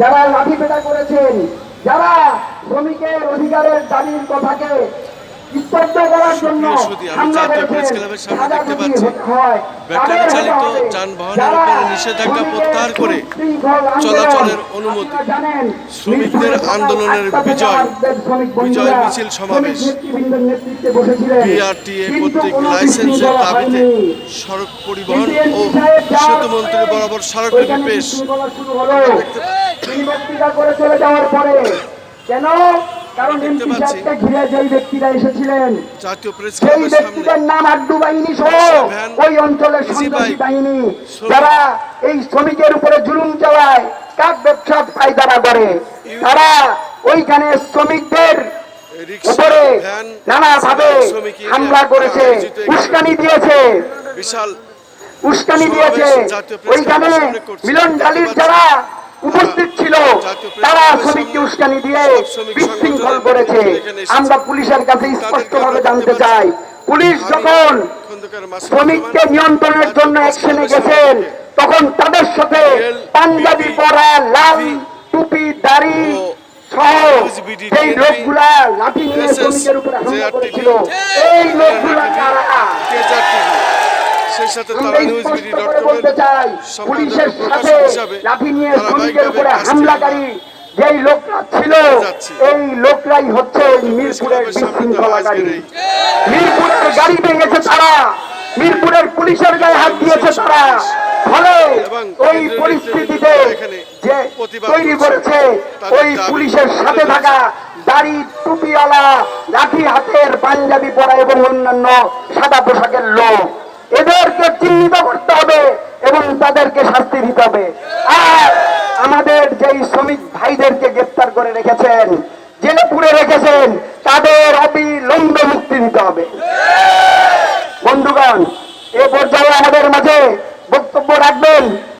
যারা লাঠিপেটা করেছেন যারা শ্রমিকের অধিকারের দাবির কথাকে স্তব্ধ করার জন্য সুপ্রিয় সুধী, আমি হামলা জাতীয় করেছেন, সামনে দেখতে পাচ্ছি, হয়, ব্যাটারি চালিত যানবাহনের উপরে নিষেধাজ্ঞা প্রত্যাহার করে চলাচলের অনুমতি, শ্রমিকদের আন্দোলনের বিজয়, মিছিল সমাবেশ। বিআরটিএ কর্তৃক লাইসেন্সের দাবিতে সড়ক পরিবহন ও এমপি সেতু মন্ত্রী বরাবর ওইখানে পেশ। তিনি বক্তৃতা করে চলে যাওয়ার পরে কেন কারণ এমপি সাহেবকে ঘিরে যেই ব্যক্তিরা এসেছিলেন সেই ব্যক্তিদের নাম আড্ডু বাহিনী সহ ওই অঞ্চলের সন্ত্রাসী বাহিনী যারা এই শ্রমিকের উপরে জুলুম চালায় কাক ব্যবসা পায়দারা করে তারা ওইখানে শ্রমিকদের উপরে ভ্যান নানা ভাবে হামলা করেছে উস্কানি দিয়েছে। বিশাল উস্কানি দিয়েছে। ওইখানে। মিলন যারা উপস্থিত ছিল। তারা শ্রমিককে উস্কানি দিয়ে বিশৃঙ্খল করেছে। আমরা পুলিশের কাছে তাদেরকে স্পষ্টভাবে জানতে চাই। পুলিশ যখন শ্রমিককে নিয়ন্ত্রণের জন্য অ্যাকশনে গেছেন তখন তাদের সাথে পাঞ্জাবি পরা লাল টুপি দাড়ি সহ TNP, লোকগুলা লাঠি নিয়ে শ্রমিকের উপরে হামলা করেছিল এই লোকগুলা কারা? সেই সাথে তারা নিউজ বিডি ডট করে পুলিশের সাথে লাঠি নিয়ে শ্রমিকের উপরে হামলাকারী যেই লোকরা ছিল এই লোকরাই হচ্ছে মিরপুরের বিশৃঙ্খলাকারী মিরপুরের গাড়ি ভেঙেছে তারা মিরপুরের পুলিশের গায়ে হাত দিয়েছে তারা। ফলে ওই পরিস্থিতিতে যে তৈরি। করেছে। ওই পুলিশের সাথে থাকা দাড়ি টুপিওয়ালা লাঠি হাতের পাঞ্জাবি পরা এবং অন্যান্য সাদা পোশাকের লোক। এদেরকে চিহ্নিত করতে হবে এবং তাদেরকে শাস্তি দিতে হবে। আর আমাদের যেই শ্রমিক ভাইদেরকে গ্রেপ্তার করে রেখেছেন, জেলে পুড়ে রেখেছেন, তাদের অবিলম্বে মুক্তি দিতে হবে। বন্ধুগণ